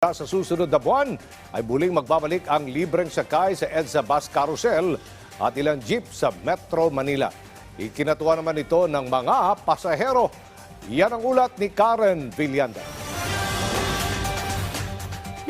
Sa susunod na buwan ay muling magbabalik ang libreng sakay sa EDSA Bus Carousel at ilang jeep sa Metro Manila. Ikinatuwa naman ito ng mga pasahero. Yan ang ulat ni Karen Villanda.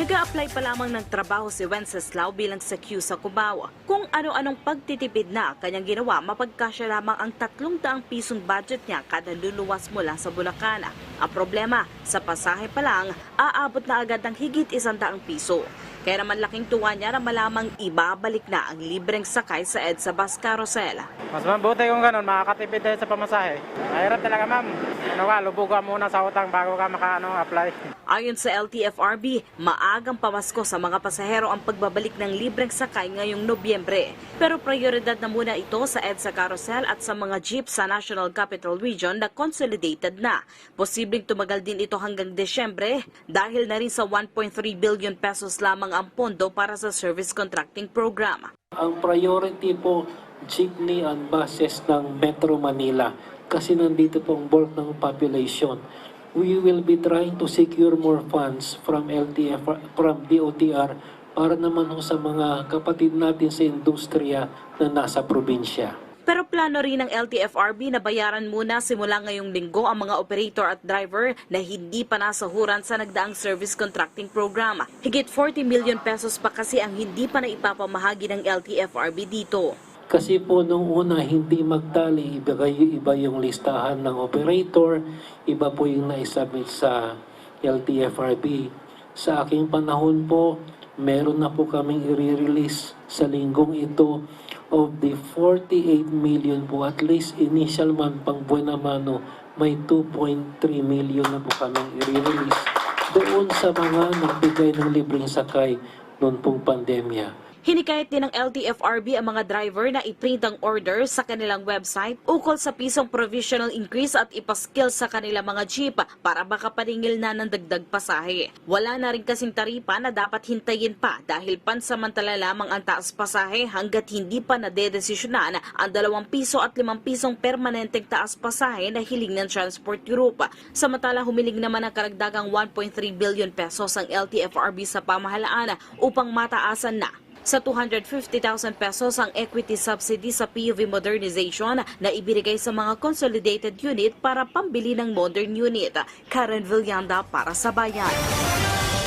Nag-a-apply pa lamang ng trabaho si Wenceslao bilang Q sa Cubao. Kung ano-anong pagtitipid na kanyang ginawa, mapagkasya lamang ang 300 pisong budget niya kada luluwas mula sa Bulacan. Ang problema, sa pasahe pa lang, aabot na agad ng higit 100 piso. Kaya naman laking tuwa niya na malamang ibabalik na ang libreng sakay sa EDSA Bus Carousel. Mas mabuti kung ganun, makakatipid tayo sa pamasahe. Mahirap talaga ma'am. Ano ka, lubog ka muna sa utang bago ka maka-ano, apply. Ayon sa LTFRB, maagang pamasko sa mga pasahero ang pagbabalik ng libreng sakay ngayong Nobyembre. Pero prioridad na muna ito sa EDSA Carousel at sa mga jeep sa National Capital Region na consolidated na. Posibleng tumagal din ito hanggang Desyembre dahil na rin sa 1.3 billion pesos lamang ang pondo para sa service contracting program. Ang priority po, jeepney and buses ng Metro Manila kasi nandito po ang bulk ng population. We will be trying to secure more funds from LTF, from DOTR para naman ho sa mga kapatid natin sa industriya na nasa probinsya. Pero plano rin ng LTFRB na bayaran muna simula ngayong linggo ang mga operator at driver na hindi pa nasahuran sa nagdaang service contracting program. Higit 40 million pesos pa kasi ang hindi pa na ipapamahagi ng LTFRB dito. Kasi po nung una hindi magtali, iba, iba yung listahan ng operator, iba po yung naisubmit sa LTFRB. Sa aking panahon po, meron na po kaming i-release sa linggong ito of the 48 million po, at least initial man pang buwan mano, may 2.3 million na po kaming i-release doon sa mga nagbigay ng libreng sakay noon pong pandemya. Hinikayat din ng LTFRB ang mga driver na iprint ang order sa kanilang website ukol sa pisong provisional increase at ipaskill sa kanilang mga jeep para makapaningil na ng dagdag pasahe. Wala na rin kasing taripa na dapat hintayin pa dahil pansamantala lamang ang taas pasahe hanggat hindi pa nadedesisyonan ang 2 piso at 5 pisong permanenteng taas pasahe na hiling ng Transport Group. Samantala humiling naman ang karagdagang 1.3 billion pesos ang LTFRB sa pamahalaan upang mataasan na sa 250,000 pesos ang equity subsidy sa PUV modernization na ibinigay sa mga consolidated unit para pambili ng modern unit. Karen Villanda para sa Bayan.